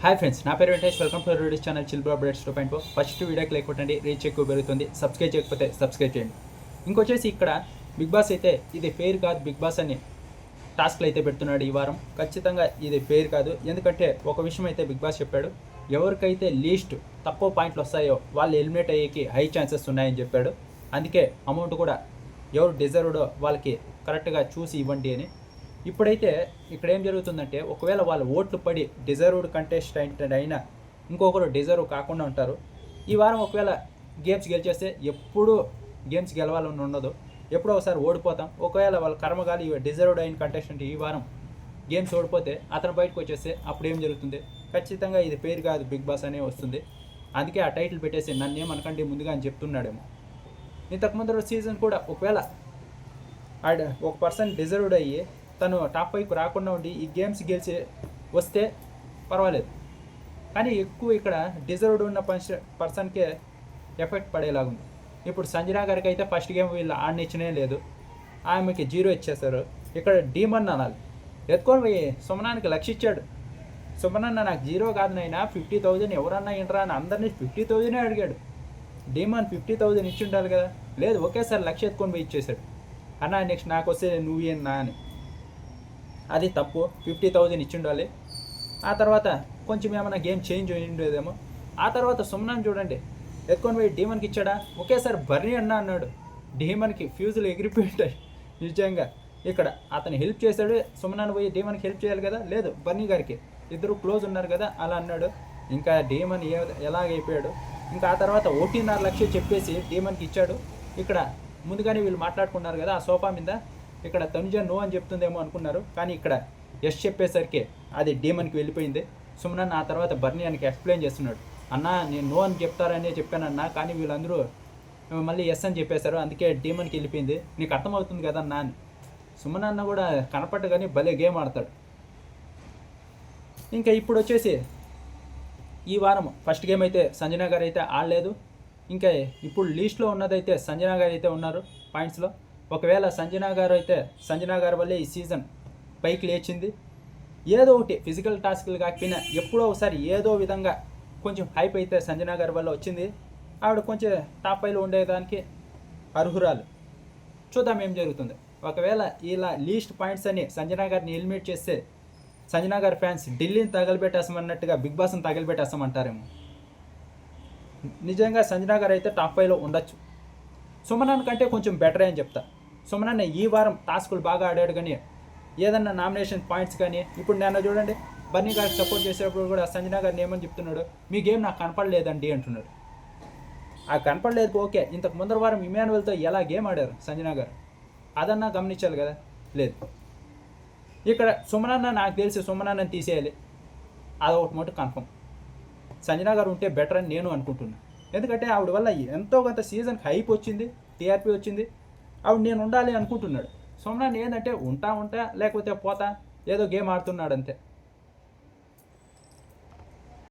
Hi friends నా పేరు Venkatesh welcome to ready channel చిల్బు updates two point four first వీడియోకి లేకుంటే రీచ్ ఎక్కువ పెరుగుతుంది. సబ్స్క్రైబ్ చేయకపోతే సబ్స్క్రైబ్ చేయండి. ఇంకొచ్చేసి ఇక్కడ బిగ్ బాస్ అయితే ఇది ఫెయిర్ కాదు బిగ్ బాస్ అని టాస్క్లు అయితే పెడుతున్నాడు ఈ వారం. ఖచ్చితంగా ఇది ఫెయిర్ కాదు. ఎందుకంటే ఒక విషయం అయితే బిగ్ బాస్ చెప్పాడు. ఎవరికైతే లీస్ట్ తక్కువ పాయింట్లు వస్తాయో వాళ్ళు ఎలిమినేట్ అయ్యేకి హై ఛాన్సెస్ ఉన్నాయని చెప్పాడు. అందుకే అమౌంట్ కూడా ఎవరు డిజర్వ్డో వాళ్ళకి కరెక్ట్గా చూసి ఇవ్వండి అని ఇప్పుడైతే ఇక్కడ ఏం జరుగుతుందంటే ఒకవేళ వాళ్ళ ఓట్లు పడి డిజర్వ్డ్ కంటెస్టెంట్ అయినా ఇంకొకరు డిజర్వ్ కాకుండా ఉంటారు. ఈ వారం ఒకవేళ గేమ్స్ గెలిచేస్తే ఎప్పుడూ గేమ్స్ గెలవాలని ఉండదు. ఎప్పుడో ఒకసారి ఓడిపోతాం. ఒకవేళ వాళ్ళ కర్మగాలి డిజర్వ్డ్ అయిన కంటెస్టెంట్ ఈ వారం గేమ్స్ ఓడిపోతే అతను బయటకు వచ్చేస్తే అప్పుడు ఏం జరుగుతుంది? ఖచ్చితంగా ఇది పేరు కాదు బిగ్ బాస్ అనే వస్తుంది. అందుకే ఆ టైటిల్ పెట్టేసి నన్ను ఏమనకండి ముందుగా అని చెప్తున్నాడేమో. ఇంతకు ముందర సీజన్ కూడా ఒకవేళ ఒక పర్సన్ డిజర్వ్డ్ అయ్యి తను టాప్ ఫైవ్కి రాకుండా ఉండి ఈ గేమ్స్ గెలిచి వస్తే పర్వాలేదు. కానీ ఎక్కువ ఇక్కడ డిజర్వ్డ్ ఉన్న పర్సన్ పర్సన్కే ఎఫెక్ట్ పడేలాగుంది. ఇప్పుడు సంజనా గారికి అయితే ఫస్ట్ గేమ్ వీళ్ళు ఆడనిచ్చనే లేదు. ఆమెకి జీరో ఇచ్చేశారు. ఇక్కడ డీమన్ అనాలి. ఎత్తుకొని పోయి సుమనానికి లక్ష ఇచ్చాడు. సుమనన్న నాకు జీరో కాదు నైనా ఫిఫ్టీ థౌజండ్ ఎవరన్నా ఇంటరా అని అందరినీ ఫిఫ్టీ థౌజండే అడిగాడు. డీమన్ ఫిఫ్టీ థౌజండ్ ఇచ్చి ఉండాలి కదా. లేదు ఒకేసారి లక్ష ఎత్తుకొని పోయి ఇచ్చేసాడు అన్న నెక్స్ట్ నాకు వస్తే నువ్వేనా అని. అది తప్పు. ఫిఫ్టీ థౌజండ్ ఇచ్చిండాలి. ఆ తర్వాత కొంచెం ఏమైనా గేమ్ చేంజ్ అయి ఉండేదేమో ఆ తర్వాత సుమనాన్ని చూడండి. ఎత్తుకొని పోయి డీమన్కి ఇచ్చాడా? ఒకేసారి బర్రీ అన్న అన్నాడు. డీమన్కి ఫ్యూజులు ఎగిరిపోయి ఉంటాయి నిజంగా ఇక్కడ అతను హెల్ప్ చేశాడు. సుమనాన్ని పోయి డీమన్కి హెల్ప్ చేయాలి కదా? లేదు బర్నీ గారికి. ఇద్దరు క్లోజ్ ఉన్నారు కదా? అలా అన్నాడు. ఇంకా డీమన్ ఏ ఎలాగైపోయాడు? ఇంకా ఆ తర్వాత ఒకటిన్నర లక్ష చెప్పేసి డీమన్కి ఇచ్చాడు. ఇక్కడ ముందుగానే వీళ్ళు మాట్లాడుకున్నారు కదా ఆ సోఫా మీద. ఇక్కడ తనుజ నో అని చెప్తుందేమో అనుకున్నారు. కానీ ఇక్కడ ఎస్ చెప్పేసరికి అది డీమన్కి వెళ్ళిపోయింది. సుమనన్న ఆ తర్వాత బర్నీ అని ఎక్స్ప్లెయిన్ చేస్తున్నాడు. అన్న నేను నో అని చెప్తారనే చెప్పానన్న కానీ వీళ్ళందరూ మళ్ళీ ఎస్ అని చెప్పేశారు. అందుకే డీమన్కి వెళ్ళిపోయింది. నీకు అర్థమవుతుంది కదా అన్న అని. అన్న కూడా కనపట్టు కానీ భలే గేమ్ ఆడతాడు. ఇంకా ఇప్పుడు వచ్చేసి ఈ వారం ఫస్ట్ గేమ్ అయితే సంజనా గారు అయితే ఆడలేదు. ఇంకా ఇప్పుడు లీస్ట్లో ఉన్నదైతే సంజనా గారు అయితే ఉన్నారు పాయింట్స్లో ఒకవేళ సంజనా గారు అయితే సంజనా గారి వల్లే ఈ సీజన్ పైకి లేచింది. ఏదో ఒకటి ఫిజికల్ టాస్క్లు కాకపోయినా ఎప్పుడో ఒకసారి ఏదో విధంగా కొంచెం హైప్ అయితే సంజనా గారి వల్ల వచ్చింది. ఆవిడ కొంచెం టాప్ ఫైవ్లో ఉండేదానికి అర్హురాలు. చూద్దాం ఏం జరుగుతుంది. ఒకవేళ ఇలా లీస్ట్ పాయింట్స్ అని సంజనా గారిని ఎలిమినేట్ చేస్తే సంజనా గారి ఫ్యాన్స్ ఢిల్లీని తగలబెట్టేస్తామన్నట్టుగా బిగ్ బాస్ని తగలబెట్టేస్తామంటారేమో నిజంగా సంజనా గారు అయితే టాప్ ఫైవ్లో ఉండొచ్చు. సుమనాన్ కంటే కొంచెం బెటర్ అని చెప్తా. సుమనన్న ఈ వారం టాస్కులు బాగా ఆడాడు కానీ ఏదన్నా నామినేషన్ పాయింట్స్ కానీ ఇప్పుడు నేను చూడండి బన్నీ గారికి సపోర్ట్ చేసేటప్పుడు కూడా సంజనా గారిని ఏమని చెప్తున్నాడు? మీ గేమ్ నాకు కనపడలేదండి అంటున్నాడు. ఆ కనపడలేదు ఓకే. ఇంతకు ముందర వారం ఇమానువల్తో ఎలా గేమ్ ఆడారు సంజనా గారు? అదన్నా గమనించాలి కదా? లేదు. ఇక్కడ సుమనన్న నాకు తెలిసి సుమనన్నని తీసేయాలి. అదొకటి మటు కన్ఫర్మ్ సంజనా గారు ఉంటే బెటర్ అని నేను అనుకుంటున్నాను ఎందుకంటే ఆవిడ వల్ల ఎంతో కొంత సీజన్కి హైప్ వచ్చింది టీఆర్పీ వచ్చింది. ఆవిడ నేను ఉండాలి అనుకుంటున్నాడు. సోమనాథ్ ఏంటంటే ఉంటా ఉంటా లేకపోతే పోతా ఏదో గేమ్ ఆడుతున్నాడు అంతే.